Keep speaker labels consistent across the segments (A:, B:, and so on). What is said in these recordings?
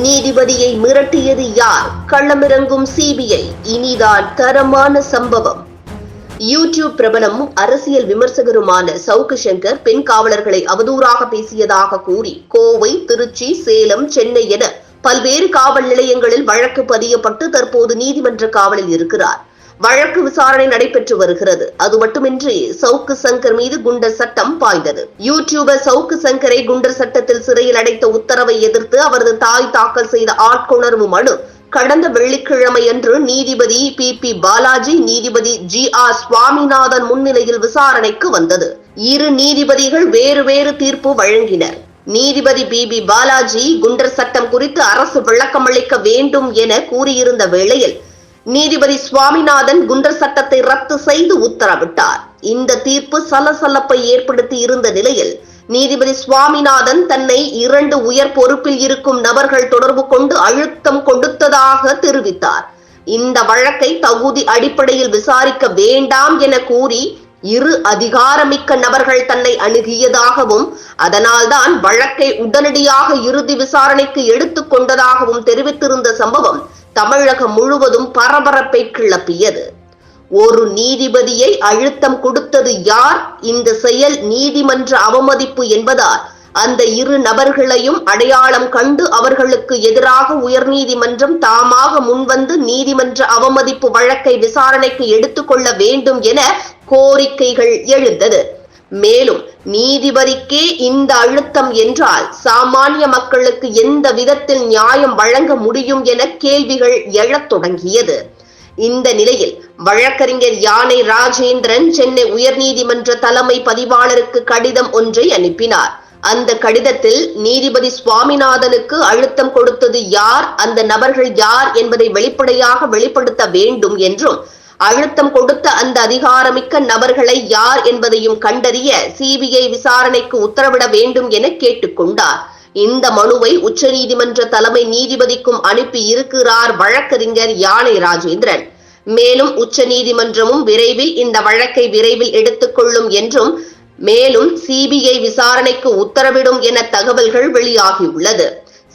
A: நீதிபதியை மிரட்டியது யார்? களமிறங்கும் சிபிஐ இனிதான் தரமான சம்பவம். யூடியூப் பிரபலமும் அரசியல் விமர்சகருமான சவுக்கு சங்கர் பெண் காவலர்களை அவதூறாக பேசியதாக கூறி கோவை திருச்சி சேலம் சென்னை என பல்வேறு காவல் நிலையங்களில் வழக்கு பதியப்பட்டு தற்போது நீதிமன்ற காவலில் இருக்கிறார். வழக்கு விசாரணை நடைபெற்று வருகிறது. அது மட்டுமின்றி சவுக்கு சங்கர் மீது குண்டர் சட்டம் பாய்ந்தது. யூடியூபர் சவுக்கு சங்கரை குண்டர் சட்டத்தில் சிறையில் அடைத்த உத்தரவை எதிர்த்து அவரது தாய் தாக்கல் செய்த ஆட்கொணர்வு மனு கடந்த வெள்ளிக்கிழமை அன்று நீதிபதி பி. பி. பாலாஜி நீதிபதி ஜி. ஆர். சுவாமிநாதன் முன்னிலையில் விசாரணைக்கு வந்தது. இரு நீதிபதிகள் வேறு வேறு தீர்ப்பு வழங்கினர். நீதிபதி பி. பி. பாலாஜி குண்டர் சட்டம் குறித்து அரசு விளக்கமளிக்க வேண்டும் என கூறியிருந்த வேளையில் நீதிபதி சுவாமிநாதன் குண்டர் சட்டத்தை ரத்து செய்து உத்தரவிட்டார். இந்த தீர்ப்பு சலசலப்பை ஏற்படுத்தி இருந்த நிலையில் நீதிபதி சுவாமிநாதன் தன்னை இரண்டு உயர் பொறுப்பில் இருக்கும் நபர்கள் தொடர்பு கொண்டு அழுத்தம் கொடுத்ததாக தெரிவித்தார். இந்த வழக்கை தகுதி அடிப்படையில் விசாரிக்க வேண்டாம் என கூறி இரு அதிகாரமிக்க நபர்கள் தன்னை அணுகியதாகவும் அதனால்தான் வழக்கை உடனடியாக இறுதி விசாரணைக்கு எடுத்துக் கொண்டதாகவும் தெரிவித்திருந்த சம்பவம் தமிழகம் முழுவதும் பரபரப்பை கிளப்பியது ஒரு நீதிபதியை அழுத்தம் கொடுத்தது யார்? இந்த செயல் நீதிமன்ற அவமதிப்பு என்பதால் அந்த இரு நபர்களையும் அடையாளம் கண்டு அவர்களுக்கு எதிராக உயர்நீதிமன்றம் தாமாக முன்வந்து நீதிமன்ற அவமதிப்பு வழக்கை விசாரணைக்கு எடுத்துக்கொள்ள வேண்டும் என கோரிக்கைகள் எழுந்தது. மேலும் நீதிபதிக்கே இந்த அழுத்தம் என்றால் சாமானிய மக்களுக்கு எந்த விதத்தில் நியாயம் வழங்க முடியும் என கேள்விகள் எழத் தொடங்கியது. இந்த நிலையில் வழக்கறிஞர் யானை ராஜேந்திரன் சென்னை உயர்நீதிமன்ற தலைமை பதிவாளருக்கு கடிதம் ஒன்றை அனுப்பினார். அந்த கடிதத்தில் நீதிபதி சுவாமிநாதனுக்கு அழுத்தம் கொடுத்தது யார் அந்த நபர்கள் யார் என்பதை வெளிப்படையாக வெளிப்படுத்த வேண்டும் என்றும் அழுத்தம் கொடுத்த அந்த அதிகாரமிக்க நபர்களை யார் என்பதையும் கண்டறிய சிபிஐ விசாரணைக்கு உத்தரவிட வேண்டும் என கேட்டுக்கொண்டார். இந்த மனுவை உச்சநீதிமன்ற தலைமை நீதிபதிக்கும் அனுப்பி இருக்கிறார் வழக்கறிஞர் யானை ராஜேந்திரன். மேலும் உச்சநீதிமன்றமும் விரைவில் இந்த வழக்கை விரைவில் எடுத்துக்கொள்ளும் என்றும் மேலும் சிபிஐ விசாரணைக்கு உத்தரவிடும் என தகவல்கள் வெளியாகியுள்ளது.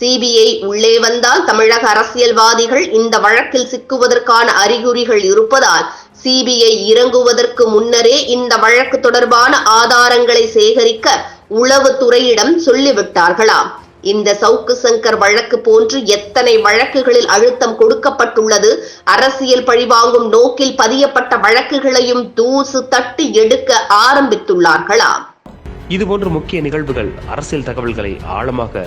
A: சிபிஐ உள்ளே வந்தால் தமிழக அரசியல்வாதிகள் இந்த வழக்கில் சிக்குவதற்கான அறிகுறிகள் இருப்பதால் சிபிஐ இறங்குவதற்கு முன்னரே இந்த வழக்கு தொடர்பான ஆதாரங்களை சேகரிக்க உளவுத்துறையிடம் சொல்லிவிட்டார்களாம் இந்த சவுக்கு சங்கர் வழக்கு போன்று எத்தனை வழக்குகளில் அழுத்தம் கொடுக்கப்பட்டுள்ளது? அரசியல் பழிவாங்கும் நோக்கில் பதியப்பட்ட வழக்குகளையும் தூசு தட்டி எடுக்க ஆரம்பித்துள்ளார்களாம்
B: இதுபோன்ற முக்கிய நிகழ்வுகள் அரசியல் தகவல்களை ஆழமாக